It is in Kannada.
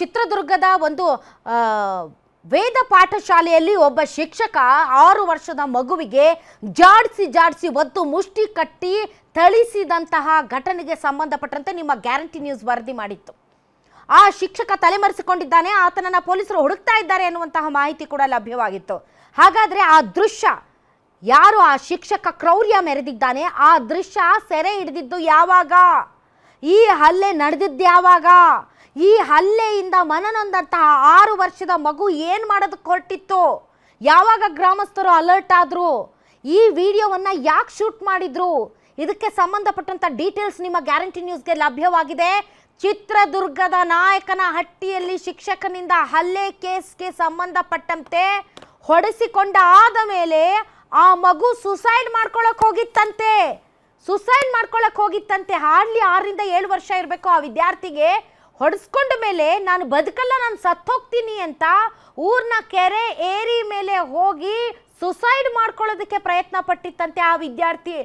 ಚಿತ್ರದುರ್ಗದ ಒಂದು ವೇದ ಪಾಠಶಾಲೆಯಲ್ಲಿ ಒಬ್ಬ ಶಿಕ್ಷಕ ಆರು ವರ್ಷದ ಮಗುವಿಗೆ ಜಾಡಿಸಿ ಜಾಡಿಸಿ ಒದ್ದು ಮುಷ್ಟಿ ಕಟ್ಟಿ ಥಳಿಸಿದಂತಹ ಘಟನೆಗೆ ಸಂಬಂಧಪಟ್ಟಂತೆ ನಿಮ್ಮ ಗ್ಯಾರಂಟಿ ನ್ಯೂಸ್ ವರದಿ ಮಾಡಿತ್ತು. ಆ ಶಿಕ್ಷಕ ತಲೆಮರೆಸಿಕೊಂಡಿದ್ದಾನೆ, ಆತನನ್ನ ಪೊಲೀಸರು ಹುಡುಕ್ತಾ ಇದ್ದಾರೆ ಎನ್ನುವಂತಹ ಮಾಹಿತಿ ಕೂಡ ಲಭ್ಯವಾಗಿತ್ತು. ಹಾಗಾದ್ರೆ ಆ ದೃಶ್ಯ, ಯಾರು ಆ ಶಿಕ್ಷಕ ಕ್ರೌರ್ಯ ಮೆರೆದಿದ್ದಾನೆ, ಆ ದೃಶ್ಯ ಸೆರೆ ಹಿಡಿದಿದ್ದು ಯಾವಾಗ? ಈ ಹಲ್ಲೆ ನಡೆದಿದ್ದು ಯಾವಾಗ? ಈ ಹಲ್ಲೆಯಿಂದ ಮನನೊಂದಂತಹ ಆರು ವರ್ಷದ ಮಗು ಏನು ಮಾಡೋದಕ್ಕೆ ಹೊರಟಿತ್ತು ಯಾವಾಗ ಗ್ರಾಮಸ್ಥರು ಅಲರ್ಟ್ ಆದ್ರು? ಈ ವಿಡಿಯೋವನ್ನ ಯಾಕೆ ಶೂಟ್ ಮಾಡಿದ್ರು? ಇದಕ್ಕೆ ಸಂಬಂಧಪಟ್ಟಂತ ಡೀಟೇಲ್ಸ್ ನಿಮ್ಮ ಗ್ಯಾರಂಟಿ ನ್ಯೂಸ್ಗೆ ಲಭ್ಯವಾಗಿದೆ. ಚಿತ್ರದುರ್ಗದ ನಾಯಕನ ಹಟ್ಟಿಯಲ್ಲಿ ಶಿಕ್ಷಕನಿಂದ ಹಲ್ಲೆ ಕೇಸ್ಗೆ ಸಂಬಂಧಪಟ್ಟಂತೆ ಹೊಡೆಸಿಕೊಂಡ ಆದ ಮೇಲೆ ಆ ಮಗು ಸುಸೈಡ್ ಮಾಡ್ಕೊಳಕ್ ಹೋಗಿತ್ತಂತೆ. ಸುಸೈಡ್ ಮಾಡ್ಕೊಳಕ್ ಹೋಗಿತ್ತಂತೆ. ಹಾರ್ಡ್ಲಿ ಆರರಿಂದ ಏಳು ವರ್ಷ ಇರಬೇಕು ಆ ವಿದ್ಯಾರ್ಥಿಗೆ. ಹೊಡೆಸ್ಕೊಂಡ ಮೇಲೆ ನಾನು ಬದುಕಲ್ಲ, ನಾನು ಸತ್ತೋಗ್ತೀನಿ ಅಂತ ಊರ್ನ ಕೆರೆ ಏರಿ ಮೇಲೆ ಹೋಗಿ ಸುಸೈಡ್ ಮಾಡ್ಕೊಳ್ಳೋದಕ್ಕೆ ಪ್ರಯತ್ನ ಪಟ್ಟಿತ್ತಂತೆ ಆ ವಿದ್ಯಾರ್ಥಿ.